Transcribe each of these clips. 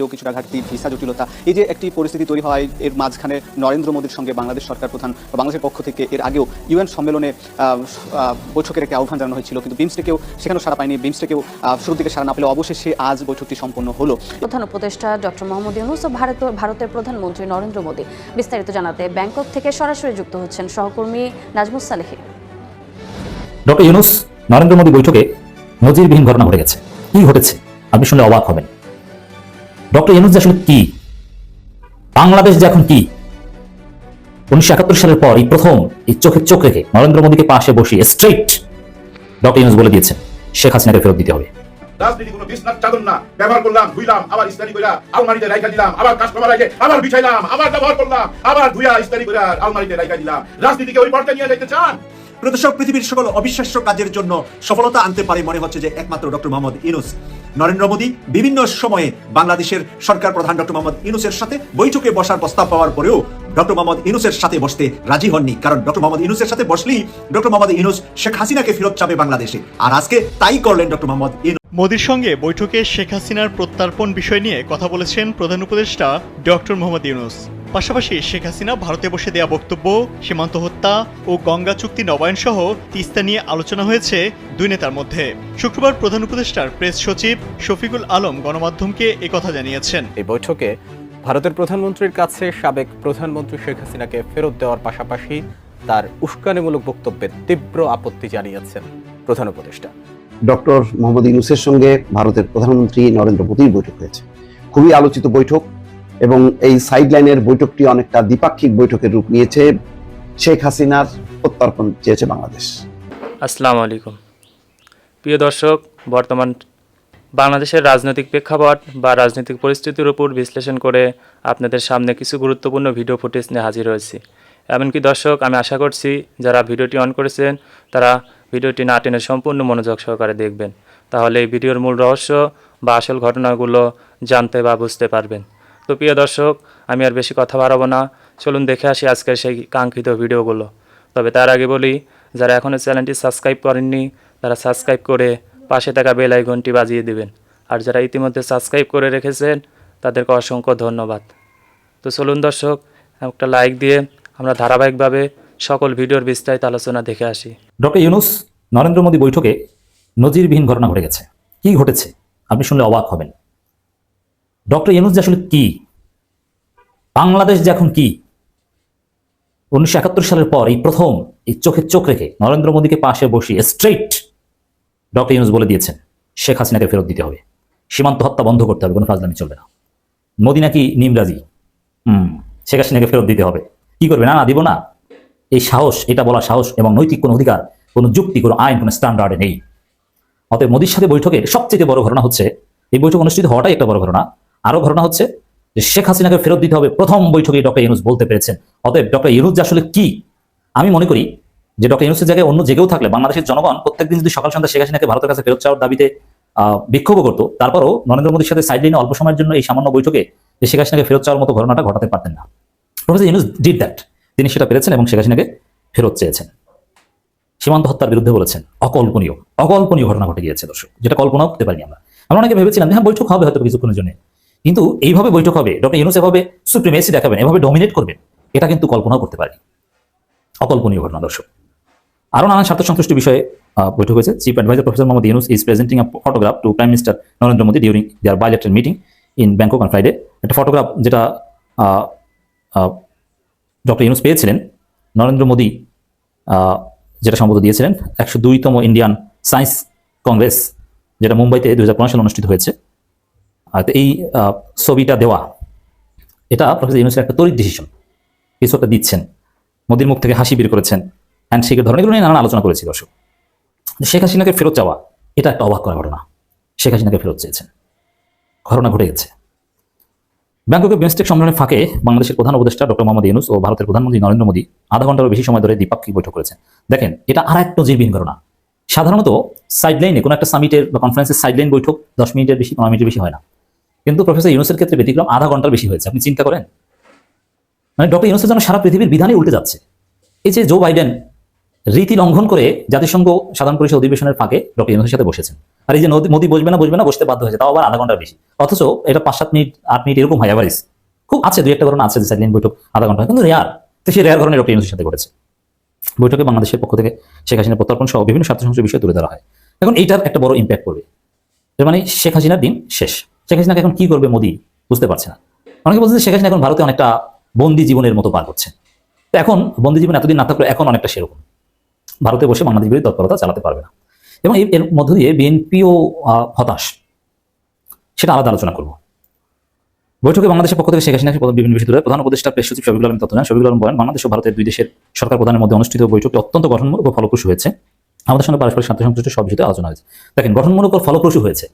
বাণিজ্য কিছুটা ঘাটতি ভিসা জটিলতা এই যে একটি পরিস্থিতি তৈরি হয় এর মাঝখানে নরেন্দ্র মোদীর সঙ্গে বাংলাদেশ সরকার প্রধান বা বাংলাদেশের পক্ষ থেকে এর আগেও ইউএন সম্মেলনে বৈঠকের একটি আহ্বান জানানো হয়েছিল। কিন্তু বিমস্টেকেও সেখানেও সারা পায়নি। বিমস্টেকেও শুরুর দিকে সারা না পেলে অবশেষে আজ বৈঠকটি সম্পন্ন হলো। প্রধান উপদেষ্টা ডক্টর মোহাম্মদ ইউনুস ও ভারত ভারতের প্রধানমন্ত্রী নরেন্দ্র মোদী। বিস্তারিত জানাতে ব্যাংকক থেকে সরাসরি যুক্ত হচ্ছেন সহকর্মী নাজমুস সালেহি। ডক্টর ইউনুস নরেন্দ্র মোদী বৈঠকে নজিরবিহীন ঘটনা ঘটে গেছে কি ঘটেছে? আপনি শুনলে অবাক হবেন। ডক্টর ইউনুস আসলে কি? বাংলাদেশ যে এখন কি? উনিশশো একাত্তর সালের পর এই প্রথম এই চোখে চোখ রেখে নরেন্দ্র মোদীকে পাশে বসিয়ে স্ট্রেইট ডক্টর ইউনুস বলে দিয়েছেন, শেখ হাসিনাকে ফেরত দিতে হবে। রাজনীতি কোনো বিছনার চাদর না। ব্যবহার করলাম, ধুইলাম, আবার ইস্তারি কইরা আলমারিতে রাইখা দিলাম, আবার কাস্টমার আগে আবার বিছাইলাম, আবার ব্যবহার করলাম, আবার ধুইয়া ইস্তারি কইরা আলমারিতে রাইখা দিলাম। রাজনীতিকে ওই পর্যায়ে নিয়ে যাইতে চান? প্রদর্শক পৃথিবীর সকল অবিশ্বাস্য কাজের জন্য সফলতা আনতে পারে মনে হচ্ছে যে একমাত্র ডক্টর মোহাম্মদ ইনুস নরেন্দ্র মোদী বিভিন্ন সময়ে বাংলাদেশের সরকার প্রধান ডক্টর মোহাম্মদ ইনুসের সাথে বৈঠকে বসার প্রস্তাব পাওয়ার পরেও ডক্টর মোহাম্মদ ইনুসের সাথে বসতে রাজি হননি। কারণ ডক্টর মোহাম্মদ ইনুসের সাথে বসলেই ডক্টর মোহাম্মদ ইনুস শেখ হাসিনাকে ফেরত চাবে বাংলাদেশে। আর আজকে তাই করলেন ডক্টর মোহাম্মদ ইনুস মোদির সঙ্গে বৈঠকে শেখ হাসিনার প্রত্যার্পণ বিষয় নিয়ে কথা বলেছেন প্রধান উপদেষ্টা ডক্টর মোহাম্মদ ইউনুস। পাশাপাশি শেখ হাসিনা ভারতে বসে দেয়া বক্তব্য, সীমান্ত হত্যা ও গঙ্গা চুক্তি নবায়ন সহ তিস্তা নিয়ে আলোচনা হয়েছে দুই নেতার মধ্যে। শুক্রবার প্রধান উপদেষ্টার প্রেস সচিব শফিকুল আলম গণমাধ্যমকে একথা জানিয়েছেন। এই বৈঠকে ভারতের প্রধানমন্ত্রীর কাছে সাবেক প্রধানমন্ত্রী শেখ হাসিনাকে ফেরত দেওয়ার পাশাপাশি তার উস্কানিমূলক বক্তব্যে তীব্র আপত্তি জানিয়েছেন প্রধান উপদেষ্টা। ডক্টর মোহাম্মদ ইউনুসের সঙ্গে ভারতের প্রধানমন্ত্রী নরেন্দ্র মোদীর বৈঠক হয়েছে। খুবই আলোচিত বৈঠক এবং এই সাইডলাইনের বৈঠকটি অনেকটা দ্বিপাক্ষিক বৈঠকের রূপ নিয়েছে। শেখ হাসিনার প্রত্যর্পণ চেয়েছে বাংলাদেশ। আসসালামু আলাইকুম। প্রিয় দর্শক, বর্তমান বাংলাদেশের রাজনৈতিক প্রেক্ষাপট বা রাজনৈতিক পরিস্থিতির উপর বিশ্লেষণ করে আপনাদের সামনে কিছু গুরুত্বপূর্ণ ভিডিও ফুটেজ নিয়ে হাজির হয়েছি। এমনকি দর্শক, আমি আশা করছি, যারা ভিডিওটি অন করেছেন, তারা ভিডিওটি না টেনে সম্পূর্ণ মনোযোগ সহকারে দেখবেন। তাহলে এই ভিডিওর মূল রহস্য বা আসল ঘটনাগুলো জানতে বা বুঝতে পারবেন। তো প্রিয় দর্শক, আমি আর বেশি কথা বাড়াবো না। চলুন দেখে আসি আজকের সেই কাঙ্ক্ষিত ভিডিওগুলো। তবে তার আগে বলি, যারা এখনও চ্যানেলটি সাবস্ক্রাইব করেননি, তারা সাবস্ক্রাইব করে পাশে থাকা বেল আইকনটি বাজিয়ে দিবেন। আর যারা ইতিমধ্যে সাবস্ক্রাইব করে রেখেছেন, তাদেরকে অসংখ্য ধন্যবাদ। তো চলুন দর্শক, একটা লাইক দিয়ে আমরা ধারাবাহিকভাবে সকল ভিডিওর বিস্তারিত আলোচনা দেখে আসি। ডক্টর ইউনুস, নরেন্দ্র মোদী বৈঠকে নজিরবিহীন ঘটনা ঘটে গেছে। কি ঘটেছে? আপনি শুনলে অবাক হবেন। ডক্টর ইউনুস যে আসলে কি? বাংলাদেশ যে এখন কি? উনিশশো একাত্তর সালের পর এই প্রথম এই চোখে চোখ রেখে নরেন্দ্র মোদীকে পাশে বসিয়ে স্ট্রেইট ডক্টর ইউনুস বলে দিয়েছেন, শেখ হাসিনাকে ফেরত দিতে হবে। সীমান্ত হত্যা বন্ধ করতে হবে, কোনো ফাজলামি চলবে না। মোদী নাকি নিমরাজি? হুম, শেখ হাসিনাকে ফেরত দিতে হবে। কি করবে? না, দিব না। এই সাহস, এটা বলা সাহস এবং নৈতিক কোনো অধিকার, কোনো যুক্তি, কোনো আইন, কোনো স্ট্যান্ডার্ডে নেই। অতএব মোদীর সাথে বৈঠকের সবচেয়ে বড় ঘটনা হচ্ছে, এই বৈঠক অনুষ্ঠিত হওয়াটাই একটা বড় ঘটনা। আরও ঘটনা হচ্ছে যে শেখ হাসিনাকে ফেরত দিতে হবে প্রথম বৈঠকে ডক্টর ইউনুস বলতে পেরেছেন। অতএব ডক্টর ইউনুস যে আসলে কি? আমি মনে করি যে ডক্টর ইউনুসের জায়গায় অন্য জেগেও থাকলে বাংলাদেশের জনগণ প্রত্যেকদিন যদি সকাল সন্ধ্যা শেখ হাসিনাকে ভারতের কাছে ফেরত চাওয়ার দাবিতে বিক্ষোভ করতো, তারপরও নরেন্দ্র মোদীর সাথে সাইডলাইনে অল্প সময়ের জন্য এই সামান্য বৈঠকে যে শেখ হাসিনাকে ফেরত চাওয়ার মতো ঘটনাটা ঘটাতে পারতেন না। প্রফেসর ইউনুস ডিড দ্যাট তিনি সেটা পেরেছেন এবং শেখ হাসিনাকে ফেরত চেয়েছেন। সীমান্ত হত্যার বিরুদ্ধে বলেছেন, অকল্পনীয় অকল্পনীয় ঘটনা ঘটে গিয়েছে দর্শক। যেটা কল্পনাও করতে পারিনি আমরা। আমরা অনেকে ভেবেছিলাম হ্যাঁ বৈঠক হবে হয়তো কিছুক্ষণের জন্য। কিন্তু এইভাবে বৈঠক হবে, ডক্টর ইউনুস এভাবে সুপ্রিমেসি দেখাবেন, এভাবে ডমিনেট করবেন, এটা কিন্তু কল্পনাও করতে পারি অকল্পনীয় ঘটনা দর্শক। আরও নানান স্বার্থ সংশ্লিষ্ট বিষয়ে বৈঠক হয়েছে। Chief adviser professor Muhammad Yunus is presenting a photograph to prime minister Narendra Modi during their bilateral meeting in Bangkok on Friday একটা ফটোগ্রাফ যেটা ডক্টর ইউনুস পেয়েছিলেন, নরেন্দ্র মোদী যেটা সম্বোধ দিয়েছিলেন, একশো দুইতম ইন্ডিয়ান সায়েন্স কংগ্রেস, যেটা মুম্বাইতে দু হাজার পনেরো সালে অনুষ্ঠিত হয়েছে। আর এই ছবিটা দেওয়া, এটা প্রফেসর ইউনুসের একটা তরিত ডিসিশন কিছু একটা দিচ্ছেন, মোদীর মুখ থেকে হাসি বের করেছেন হ্যান্ডশেকের ধরনের এগুলো নিয়ে নানান আলোচনা করেছি দর্শক শেখ হাসিনাকে ফেরত চাওয়া, এটা একটা অবাক করা ঘটনা। শেখ হাসিনাকে ফেরত চেয়েছেন। ঘটনা ঘটে গেছে। ব্যাংককে বিমস্টেক সম্মেলনের ফাঁকে বাংলাদেশের প্রধান উপদেষ্টা ডক্টর মোহাম্মদ ইউনুস ও ভারতের প্রধানমন্ত্রী নরেন্দ্র মোদী আধা ঘন্টারও বেশি সময় ধরে দ্বিপাক্ষিক বৈঠক করেছেন। দেখেন, এটা আর একটা নজিরবিহীন ঘটনা। সাধারণত সাইডলাইনে কোনো একটা সামিটের বা কনফারেন্সের সাইডলাইন বৈঠক দশ মিনিটের বেশি, পনেরো মিনিটের বেশি হয় না। কিন্তু প্রফেসর ইউনুসের ক্ষেত্রে ব্যতিক্রম আধা ঘণ্টার বেশি হয়েছে। আপনি চিন্তা করেন? মানে ডক্টর ইউনুসের জন্য সারা পৃথিবীর বিধানই উল্টে যাচ্ছে। এই যে জো বাইডেন রীতি লঙ্ঘন করে জাতিসংঘ সাধারণ পরিষদ অধিবেশনের ফাঁকে ডক্টর ইউনুসের সাথে বসেছেন। আর এই যে মোদি বসবে না বসবে না, বসতে বাধ্য হয়েছে। তাও আবার আধা ঘণ্টার বেশি। অথচ এটা পাঁচ সাত মিনিট, আট মিনিট এরকম হয় অ্যাভারেজ খুব আছে, দুই একটা ঘটনা আছে সাইলেন্ট বৈঠক আধা ঘণ্টা কিন্তু রেয়ার তো সেই রেয়ার ঘটনা ডক্টর সাথে ঘটেছে। বৈঠকে বাংলাদেশের পক্ষ থেকে শেখ হাসিনা প্রত্যর্পণ সহ বিভিন্ন স্বার্থ সংশ্লিষ্ট বিষয় তুলে ধরা হয়। এখন এইটার একটা বড় ইম্প্যাক্ট এর মানে শেখ হাসিনার দিন শেষ। শেখ হাসিনাকে এখন কি করবে মোদি বুঝতে পারছে না। অনেকে বলছে শেখ হাসিনা এখন ভারতে অনেকটা বন্দি জীবনের মতো পার করছে তো এখন বন্দি জীবন এতদিন না থাকলে এখন অনেকটা সেরকম। ভারতে বসে বাংলাদেশ বিরোধী তৎপরতা চালাতে পারবে না। এবং এর- মধ্য দিয়ে বিএনপিও হতাশ। সেটা আলাদা আলোচনা করব। বৈঠকে বাংলাদেশের পক্ষ থেকে শেখ হাসিনাকে বিভিন্ন বিষয় প্রধান উপদেষ্টা প্রেস সচিব শফিকুল আলম তথ্য শফিকুল আলম বলেন, বাংলাদেশ ও ভারতের দুই দেশের সরকার প্রধানের মধ্যে অনুষ্ঠিত বৈঠকটি অত্যন্ত গঠনমূলক ও ফলপ্রসূ হয়েছে। আমাদের সঙ্গে পারস্পরিক স্বার্থ সংশ্লিষ্ট সব বিষয়ে আলোচনা হয়েছে। দেখেন, গঠনমূলক ও ফলপ্রসূ হয়েছে।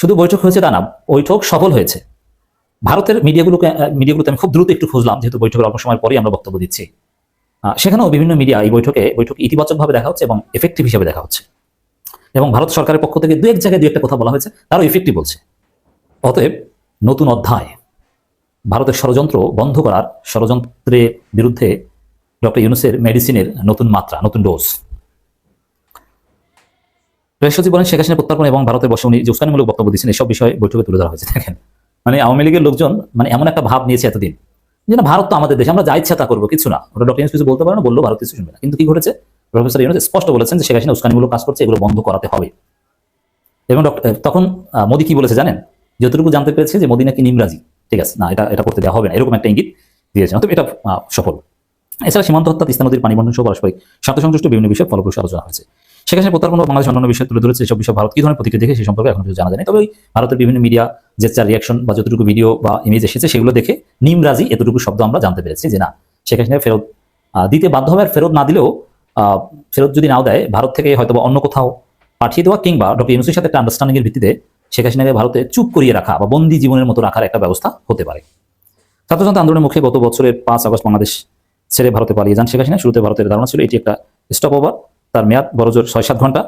শুধু বৈঠক হয়েছে তা না, বৈঠক সফল হয়েছে। ভারতের মিডিয়াগুলোকে মিডিয়াগুলোতে আমি খুব দ্রুত একটু খুঁজলাম, যেহেতু বৈঠকের অল্প সময় পরেই আমরা বক্তব্য দিচ্ছি। সেখানেও বিভিন্ন মিডিয়া এই বৈঠকে, বৈঠক ইতিবাচকভাবে দেখা হচ্ছে এবং এফেক্টিভ হিসেবে দেখা হচ্ছে। এবং ভারত সরকারের পক্ষ থেকে দু এক জায়গায় দু একটা কথা বলা হয়েছে, তারও ইফেক্টিভ বলছে। অতএব নতুন অধ্যায়, ভারতের ষড়যন্ত্র বন্ধ করার ষড়যন্ত্রের বিরুদ্ধে ডক্টর ইউনুসের মেডিসিনের নতুন মাত্রা, নতুন ডোজ সচিব বলেন, শেখ হাসিনা প্রত্যার্পণ এবং ভারতের বসে উনি যে উস্কানিমূলক বক্তব্য দিচ্ছেন এসব বিষয়ে বৈঠকে তুলে ধরা হয়েছে। দেখেন মানে আওয়ামী লীগের লোকজন মানে এমন একটা ভাব নিয়েছে এতদিন। যে না, ভারত তো আমাদের দেশ, আমরা যা ইচ্ছা তা করব, কিছু না। ওটা ডক্টর কিছু বলতে পারে না বললেও ভারত কিছু শুনবে না। কিন্তু কি ঘটেছে? প্রফেসর ইউনুস স্পষ্ট বলেছেন যে শেখ হাসিনা উস্কানিমূলক কাজ করছে, এগুলো বন্ধ করাতে হবে। এবং তখন মোদি কি বলেছে জানেন? যতটুকু জানতে পেরেছে যে মোদী নাকি নিমরাজি। ঠিক আছে, না, এটা এটা করতে দেওয়া হবে না, এরকম একটা ইঙ্গিত দিয়েছেন অতএব এটা সফল। এছাড়া সীমান্ত হত্যা, তিস্তা নদীর পানি বন্টন সহ পারস্পরিক স্বার্থ সংশ্লিষ্ট বিভিন্ন বিষয়ে ফলপ্রসূ আলোচনা হয়েছে। সেখানে প্রত্যার্পণ ও বাংলাদেশ অন্যান্য বিষয় তুলে ধরেছে, এসব বিষয়ে ভারত কি ধরনের প্রতিক্রিয়া দেখে সেই সম্পর্কে এখন কিছু জানা যায়নি। তবে ভারতের বিভিন্ন মিডিয়া যে চার রিয়াকশন বা যতটুকু ভিডিও বা ইমেজ এসেছে, সেগুলো দেখে নিমরাজি এতটুকু শব্দ আমরা জানতে পেরেছি যে না হাসিনা ফেরত দিতে বাধ্য হবে আর ফেরত না দিলেও ফেরত যদি নাও দেয়, ভারত থেকে হয়তো বা অন্য কোথাও পাঠিয়ে দেওয়া কিংবা ডক্টর ইউনুসের সাথে একটা আন্ডারস্ট্যান্ডিং এর ভিত্তিতে শেখ হাসিনাকে ভারতে চুপ করিয়ে রাখা বা বন্দি জীবনের মতো রাখার একটা ব্যবস্থা হতে পারে। ছাত্রছাত্র আন্দোলনের মুখে গত বছরের পাঁচ আগস্ট বাংলাদেশ ছেড়ে ভারতে পালিয়ে যান শেখ হাসিনা। শুরুতে ভারতের ধারণা ছিল এটি একটা স্টপ ওভার তার মেয়াদ বড়জোর ছয় সাত ঘণ্টা।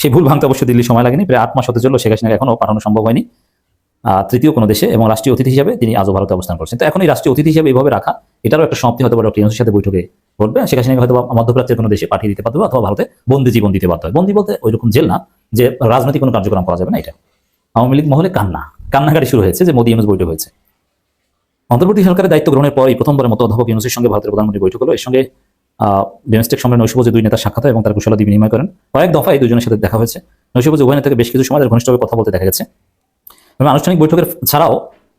সেই ভুল ভাঙতে অবশ্যই দিল্লি সময় লাগেনি, প্রায় আট মাস হতে চলল শেখ হাসিনাকে এখনও পাঠানো সম্ভব হয়নি। তৃতীয় কোনো দেশে এবং রাষ্ট্রীয় অতিথি হিসেবে তিনি আজও ভারতে অবস্থান করছেন। তো এখন এই রাষ্ট্রীয় অতিথি হিসেবে এইভাবে রাখা, এটারও একটা সমাপ্তি হতে পারে ডক্টর ইউনুসের সাথে বৈঠকে ঘটবে। শেখ হাসিনাকে হয়তো মধ্যপ্রাচ্যের কোনো দেশে পাঠিয়ে দিতে পারবে অথবা ভারতে বন্দি জীবন দিতে হয় বন্দি বলতে ওইরকম জেল না যে রাজনৈতিক কোনো কার্যক্রম করা যাবে না এটা। আওয়ামী লীগ মহলে কান্না। কান্নাকাটি শুরু হয়েছে যে মোদী ইউনুস বৈঠক হয়েছে। অন্তর্বর্তী সরকারের দায়িত্ব গ্রহণের পরই প্রথমবারের মতো অধ্যাপক ইউনুসের সঙ্গে ভারতের প্রধানমন্ত্রী বৈঠক হলো। এর সঙ্গে বিমস্টেক সম্মেলন নৈশভোজে দুই নেতার সাক্ষাৎ হয় এবং তার কুশলাদি বিনিময় করেন। কয়েক দফায় দুজনের সাথে দেখা হয়েছে। নৈশভোজে উভয় নেতাকে বেশ কিছু সময় ঘনিষ্ঠভাবে কথা বলতে দেখা গেছে। এবং আনুষ্ঠানিক বৈঠকের ছাড়াও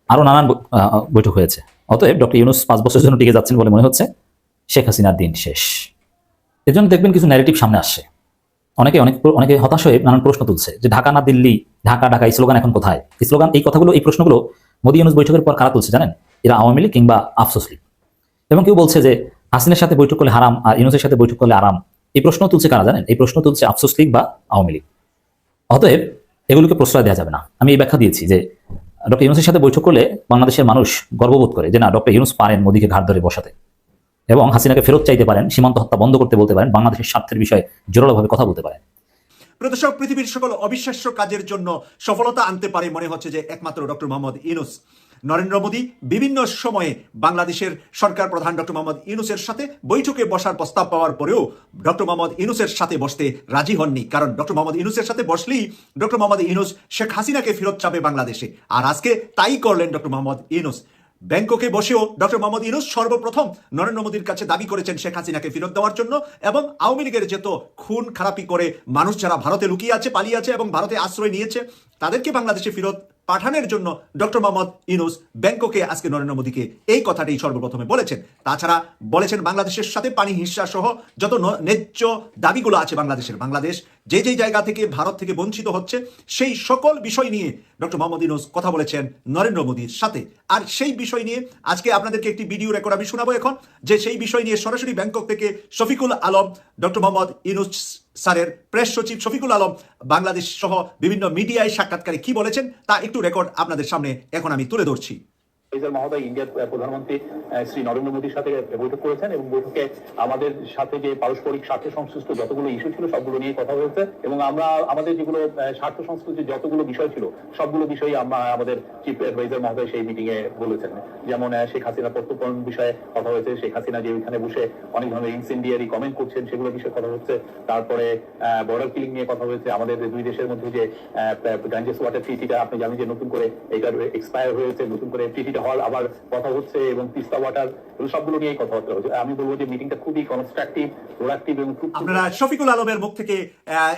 আরও নানান বৈঠক হয়েছে। অতএব ডক্টর ইউনুস পাঁচ বছরের জন্য টিকে যাচ্ছেন বলে মনে হচ্ছে। শেখ হাসিনার দিন শেষ। এর জন্য দেখবেন কিছু ন্যারেটিভ সামনে আসছে। অনেকে অনেক অনেকে হতাশ হয়ে নানান প্রশ্ন তুলছে যে ঢাকা না দিল্লি, ঢাকা ঢাকা, এই স্লোগান এখন কোথায়? এই স্লোগান, এই কথাগুলো, এই প্রশ্নগুলো মোদী ইউনুস বৈঠকের পর কারা তুলছে জানেন? এরা আওয়ামী লীগ কিংবা আফসোস লীগ। এবং কেউ বলছে যে হাসিনের সাথে বৈঠক করলে হারাম আর ইউনুসের সাথে বৈঠক করলে আরাম। এই প্রশ্ন তুলছে কারা জানেন? এই প্রশ্ন তুলছে আফসোস লীগ বা আওয়ামী লীগ। অতএব এগুলোকে প্রশ্রয় দেওয়া যাবে না। আমি এই ব্যাখ্যা দিয়েছি যে ডক্টর ইউনুসের সাথে বৈঠক করলে বাংলাদেশের মানুষ গর্ববোধ করে যে না, ডক্টর ইউনুস পারেন মোদীকে ঘাট ধরে বসাতে। এবং হাসিনাকে ফেরত চাইতে পারেন, সীমান্ত হত্যা বন্ধ করতে বলতে পারেন, বাংলাদেশের স্বার্থের বিষয়ে জোরালোভাবে কথা বলতে পারেন। পৃথিবীর সকল অবিশ্বাস্য কাজের জন্য সফলতা আনতে পারে মনে হচ্ছে যে একমাত্র ডক্টর মোহাম্মদ ইনুস নরেন্দ্র মোদী বিভিন্ন সময়ে বাংলাদেশের সরকার প্রধান ডক্টর মোহাম্মদ ইনুসের সাথে বৈঠকে বসার প্রস্তাব পাওয়ার পরেও ডক্টর মোহাম্মদ ইনুসের সাথে বসতে রাজি হননি। কারণ ডক্টর মোহাম্মদ ইনুসের সাথে বসলেই ডক্টর মোহাম্মদ ইনুস শেখ হাসিনাকে ফেরত চাবে বাংলাদেশে। আর আজকে তাই করলেন ডক্টর মোহাম্মদ ইনুস ব্যাংককে বসেও ডক্টর মোহাম্মদ ইনুস সর্বপ্রথম নরেন্দ্র মোদীর কাছে দাবি করেছেন শেখ হাসিনাকে ফেরত দেওয়ার জন্য এবং আওয়ামী লীগের যেত খুন খারাপি করে মানুষ যারা ভারতে লুকিয়ে আছে, পালিয়ে আছে এবং ভারতে আশ্রয় নিয়েছে, তাদেরকে বাংলাদেশে ফেরত পাঠানোর জন্য ডক্টর মোহাম্মদ ইনুস ব্যাংককে আজকে নরেন্দ্র মোদীকে এই কথাটি সর্বপ্রথমে বলেছেন। তাছাড়া বলেছেন বাংলাদেশের সাথে পানি হিস্সা সহ যত ন্যায্য দাবিগুলো আছে বাংলাদেশের, বাংলাদেশ যে যে জায়গা থেকে ভারত থেকে বঞ্চিত হচ্ছে, সেই সকল বিষয় নিয়ে ডক্টর মোহাম্মদ ইনোজ কথা বলেছেন নরেন্দ্র মোদীর সাথে। আর সেই বিষয় নিয়ে আজকে আপনাদেরকে একটি ভিডিও রেকর্ড আমি শোনাবো এখন, যে সেই বিষয় নিয়ে সরাসরি ব্যাংকক থেকে শফিকুল আলম, ডক্টর মোহাম্মদ ইনুস স্যারের প্রেস সচিব শফিকুল আলম, বাংলাদেশ সহ বিভিন্ন মিডিয়ায় সাক্ষাৎকারে কি বলেছেন তা একটু রেকর্ড আপনাদের সামনে এখন আমি তুলে ধরছি। ফেজাল মহোদয় ইন্ডিয়ার প্রধানমন্ত্রী শ্রী নরেন্দ্র মোদীর সাথে বৈঠক করেছেন এবং বৈঠকে আমাদের সাথে যে পারস্পরিক স্বার্থ সংশ্লিষ্ট যতগুলো ইস্যু ছিল, সবগুলো নিয়ে কথা হয়েছে এবং আমরা, আমাদের যেগুলো স্বার্থ সংশ্লিষ্ট যতগুলো বিষয় ছিল, সবগুলো বিষয়ই আমরা আমাদের চিফ অ্যাডভাইজার মহোদয় সেই মিটিং এ বলেছেন। যেমন শেখ হাসিনা প্রত্যর্পণ বিষয়ে কথা হয়েছে, শেখ হাসিনা যে ওইখানে বসে অনেক ধরনের ইনসেন্ডিয়ারি কমেন্ট করছেন, সেগুলো বিষয়ে কথা হচ্ছে। তারপরে বর্ডার কিলিং নিয়ে কথা হয়েছে। আমাদের দুই দেশের মধ্যে যে গাঞ্জেস ওয়াটার ট্রিটিটা আপনি জানেন যে নতুন করে এটার এক্সপায়ার হয়েছে, নতুন করে ট্রিটিটা হওয়ার আবার কথা হচ্ছে এবং তিস্তা ওয়াটার সবগুলো নিয়েই কথাবার্তা হচ্ছে আমি বলব যে মিটিংটা খুবই কনস্ট্রাকটিভ প্রোডাক্টিভ এবং খুব আপনারা শফিকুল আলমের মুখ থেকে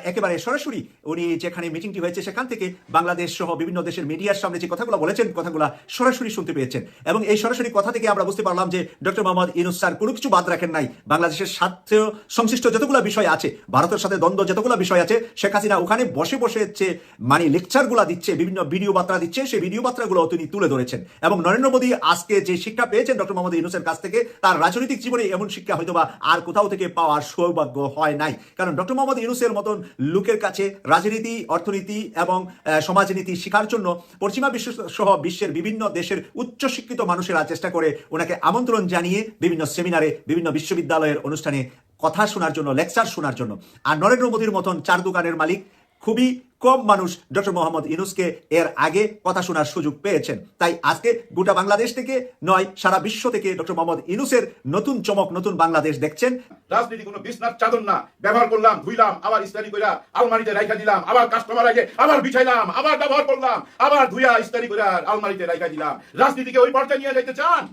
একেবারে সরাসরি উনি যেখানে মিটিংটি হয়েছে সেখান থেকে বাংলাদেশ সহ বিভিন্ন দেশের মিডিয়ার সামনে যে কথাগুলো বলেছেন, কথাগুলো সরাসরি শুনতে পেয়েছেন। এবং এই সরাসরি কথা থেকে আমরা বুঝতে পারলাম যে ডক্টর মোহাম্মদ ইনুস স্যার কোনো কিছু বাদ রাখেন নাই। বাংলাদেশের স্বার্থ সংশ্লিষ্ট যতগুলো বিষয় আছে, ভারতের সাথে দ্বন্দ্ব যতগুলো বিষয় আছে, শেখ হাসিনা ওখানে বসে বসে হচ্ছে মানে লেকচারগুলো দিচ্ছে, বিভিন্ন ভিডিও বার্তা দিচ্ছে সেই ভিডিও বার্তাগুলো তিনি তুলে ধরেছেন। এবং নরেন্দ্র মোদী আজকে যে শিক্ষা পেয়েছেন ডক্টর মোহাম্মদ ইউনুসের কাছ থেকে, তার রাজনৈতিক জীবনে এমন শিক্ষা হয়তো বা আর কোথাও থেকে পাওয়ার সৌভাগ্য হয় নাই। কারণ ডক্টর মোহাম্মদ ইউনুসের মতন লোকের কাছে রাজনীতি, অর্থনীতি এবং সমাজনীতি শেখার জন্য পশ্চিমা বিশ্ব সহ বিশ্বের বিভিন্ন দেশের উচ্চশিক্ষিত মানুষেরা চেষ্টা করে ওনাকে আমন্ত্রণ জানিয়ে বিভিন্ন সেমিনারে, বিভিন্ন বিশ্ববিদ্যালয়ের অনুষ্ঠানে কথা শোনার জন্য, লেকচার শোনার জন্য। আর নরেন্দ্র মোদীর মতন চার দোকানের মালিক খুবই কম মানুষ ডক্টর মোহাম্মদ ইনুসকে এর আগে কথা শোনার সুযোগ পেয়েছেন। তাই আজকে গোটা বাংলাদেশ থেকে নয়, সারা বিশ্ব থেকে ডক্টর মোহাম্মদ ইনুসের নতুন চমক, নতুন বাংলাদেশ দেখছেন। রাজনীতি কোনো বিছনার চাদর না। ব্যবহার করলাম, ধুইলাম, আবার ইস্তারি কইরা আলমারিতে রাইখা দিলাম, আবার কাস্টমার আগে, আবার বিছাইলাম, আবার ব্যবহার করলাম, আবার ধুইয়া ইস্তারি কইরা আলমারিতে রাইখা দিলাম। রাজনীতিকে ওই পর্যায়ে নিয়ে যাইতে চান?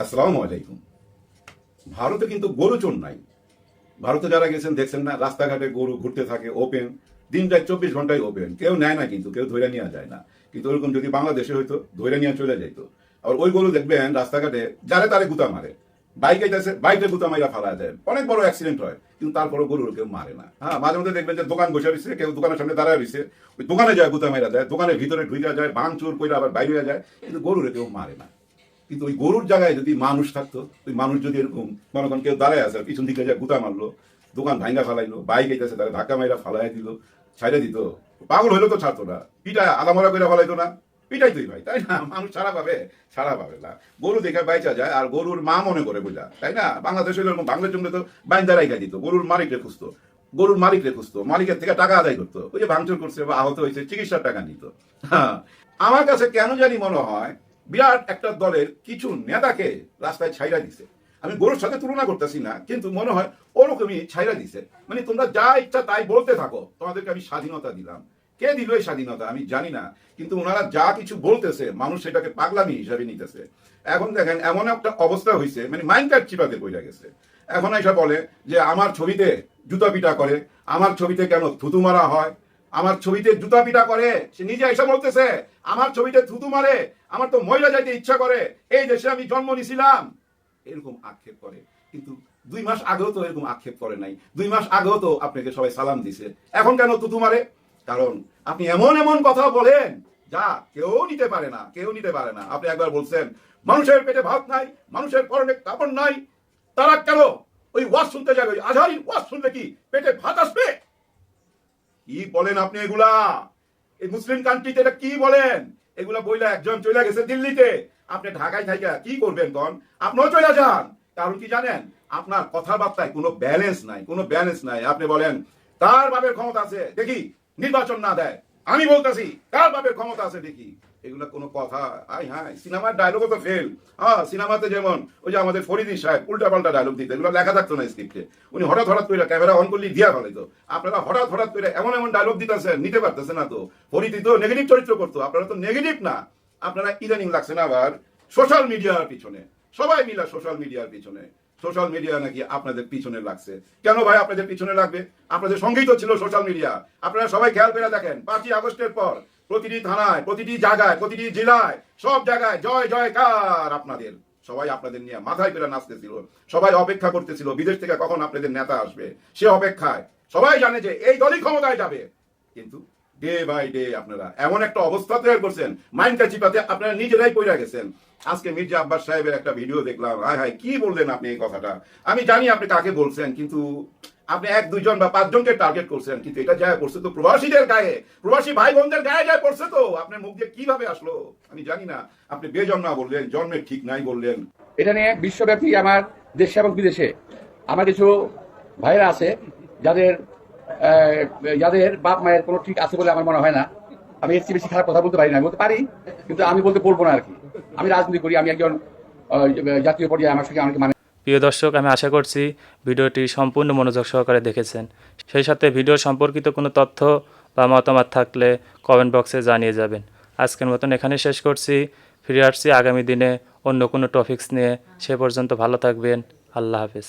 আসসালামু আলাইকুম। ভারতে কিন্তু গরু নাই। ভারতে যারা গেছেন, দেখছেন না, রাস্তাঘাটে গরু ঘুরতে থাকে ওপেন দিনটায় চব্বিশ ঘন্টায় ওপেন কেউ নেয় না কিন্তু, কেউ ধরে নেওয়া যায় না। কিন্তু ওরকম যদি বাংলাদেশে হইতো, ধরে নিয়ে চলে যাইতো। আর ওই গরু দেখবেন, রাস্তাঘাটে যারে তারে গুতা মারে। বাইকে যাচ্ছে বাইকে গুতা মাইরা ফালা যায় অনেক বড় অ্যাক্সিডেন্ট হয়, কিন্তু তারপরে গরুর কেউ মারে না। হ্যাঁ মাঝে মধ্যে দেখবেন যে দোকান বসে রয়েছে কেউ দোকানের সামনে দাঁড়ায় রয়েছে ওই দোকানে যায়, গুতা মাইরা যায় দোকানের ভিতরে ঢুইয়া যায়, ভাঙচুর করে আবার বাইরে যায়, কিন্তু গরুর কেউ মারে না। কিন্তু ওই গরুর জায়গায় যদি মানুষ থাকতো, ওই মানুষ যদি এরকম, মনে করেন কেউ দাঁড়ায় আছে, পিছন দিকে যায় গুতা মারলো, দোকান ভাঙ্গা ফালাইলো, বাইক আইতেছে, তারা ধাক্কা মাইরা ফালাই দিল, ছাইড়ে দিত, পাগল হইল তো ছাড়তো না। পিটা আলামরা করে ফালাইতো না। পিটাই তুই ভাই, তাই না? মানুষ ছাড়া পাবে ছাড়া পাবে না। গরু দেখে বাইচা যায়, আর গরুর মা মনে করে বুঝলা, তাই না? বাংলাদেশে এরকম বাংলার জন্য তো বাইন্দা রাইখা দিত, গরুর মালিক রে খুঁজতো, গরুর মালিক রে খুঁজতো, মালিকের থেকে টাকা আদায় করতো, ওই যে ভাঙচুর করছে বা আহত হয়েছে, চিকিৎসার টাকা নিত। হ্যাঁ আমার কাছে কেন জানি মনে হয় বিরাট একটা দলের কিছু নেতাকে রাস্তায় ছাইরা দিছে। আমি গরুর সাথে তুলনা করতেছি না, কিন্তু মনে হয় ওরকমই ছাইরা দিছে। মানে তোমরা যা ইচ্ছা তাই বলতে থাকো, তোমাদেরকে আমি স্বাধীনতা দিলাম। কে দিল এই স্বাধীনতা আমি জানি না, কিন্তু ওনারা যা কিছু বলতেছে, মানুষ সেটাকে পাগলামি হিসাবে নিতেছে। এখন দেখেন, এমন একটা অবস্থা হয়েছে মানে মাইন্ড কার্ড চিপাতে পড়ে গেছে। এখন এসে বলে যে, আমার ছবিতে জুতা পিটা করে, আমার ছবিতে কেন থুতু মারা হয়? আমার ছবিতে জুতা পিটা করে, সে নিজে এসে বলতেছে, আমার ছবিতে থুতু মারে, আমার তো মহিলা যাইতে ইচ্ছা করে, এই দেশে আমি জন্ম নিছিলাম। এরকম আক্ষেপ করে। কিন্তু দুই মাস আগেও তো এরকম আক্ষেপ করে নাই। দুই মাস আগেও তো আপনাকে সবাই সালাম দিছে। এখন কেন তুতু মারে? কারণ আপনি এমন এমন কথা বলেন যা কেউ নিতে পারে না, কেউ নিতে পারে না। আপনি একবার বলছেন, মানুষের পেটে ভাত নাই, মানুষের পরনে কাপড় নাই, তারা কেন ওই ওয়াজ শুনতে যাবে? ওই আজহারি ওয়াজ শুনলে কি পেটে ভাত আসবে? কি বলেন আপনি এগুলা? এই মুসলিম কান্ট্রিতে এটা কি বলেন? এগুলা বইলা একজন চলে গেছে দিল্লিতে। আপনি ঢাকায় থাকা কি করবেন কন? আপনিও চলে যান। কারণ কি জানেন? আপনার কথাবার্তায় কোনো ব্যালেন্স নাই, কোনো ব্যালেন্স নাই। আপনি বলেন, তার বাপের ক্ষমতা আছে। দেখি, নির্বাচন না দেয়। আমি বলতেছি, কার বাপের ক্ষমতা আছে দেখি? এগুলা কোনো কথা আই হাই। সিনেমার ডায়লগও তো ফেল হ্যাঁ সিনেমাতে যেমন, ওই যে আমাদের ফরিদি সাহেব উল্টা পাল্টা ডায়লগ দিতে এগুলো লেখা থাকতো না স্ক্রিপ্টে উনি হঠাৎ হঠাৎ করে ক্যামেরা অন করলে দিয়া ফেলাইতো। আপনারা হঠাৎ হঠাৎ করে এমন এমন ডায়লগ দিতেছেন, নিতে পারতেছে না তো। ফরিদি তো নেগেটিভ চরিত্র করতো, আপনারা তো নেগেটিভ না। আপনারা ইদানিং লাগছে না আবার সোশ্যাল মিডিয়ার পিছনে। সবাই মিলা সোশ্যাল মিডিয়ার পিছনে। সোশ্যাল মিডিয়া নাকি আপনাদের পিছনে লাগছে। কেন ভাই আপনাদের পিছনে লাগবে? আপনাদের সঙ্গেই তো ছিল সোশ্যাল মিডিয়া। আপনারা সবাই খেয়াল করে দেখেন, পাঁচই আগস্টের পর প্রতিটি থানায়, প্রতিটি জায়গায়, প্রতিটি জেলায়, সব জায়গায় জয় জয়কার আপনাদের? সবাই আপনাদের নিয়ে মাথায় করে নাচতেছিল, সবাই অপেক্ষা করতেছিল, বিদেশ থেকে কখন আপনাদের নেতা আসবে? সে অপেক্ষায়। সবাই জানে যে এই দলই ক্ষমতায় যাবে। কিন্তু ডে বাই ডে আপনারা। এমন একটা অবস্থা তৈরি করছেন মাইন্ডটা চিপাতে আপনারা নিজেরাই পড়ে গেছেন। আজকে মির্জা আব্বাস সাহেবের একটা ভিডিও দেখলাম। হায় হায়, কি বললেন আপনি এই কথাটা? আমি জানি আপনি কাকে বলছেন, কিন্তু আপনি এক, দুইজন বা পাঁচজনকে টার্গেট করছেন, কিন্তু এটা যায় পড়ছে তো প্রবাসীদের গায়ে। প্রবাসী ভাই বোনদের গায়ে যায় পড়ছে তো। আপনার মুখ দিয়ে কীভাবে আসলো? আমি জানি না। আপনি বেজন্মা বললেন, জন্মের ঠিক নাই বললেন। এটা নিয়ে বিশ্বব্যাপী আমার দেশে এবং বিদেশে আমার কিছু ভাইরা আছে, যাদের যাদের বাপ মায়ের কোনো ঠিক আছে বলে আমার মনে হয় না, আমি এর চেয়ে বেশি খারাপ কথা বলতে পারি না বলতে পারি, কিন্তু আমি বলতে বলব না আর কি। আমি রাজনীতি করি, আমি একজন জাতীয় পর্যায়ে আমার সঙ্গে অনেকে মানে প্রিয় দর্শক, আমি আশা করছি ভিডিওটি সম্পূর্ণ মনোযোগ সহকারে দেখেছেন। সেই সাথে ভিডিও সম্পর্কিত কোনো তথ্য বা মতামত থাকলে কমেন্ট বক্সে জানিয়ে যাবেন। আজকের মতন এখানে শেষ করছি। ফিরে আসছি আগামী দিনে অন্য কোনো টপিকস নিয়ে। সে পর্যন্ত ভালো থাকবেন। আল্লাহ হাফিজ।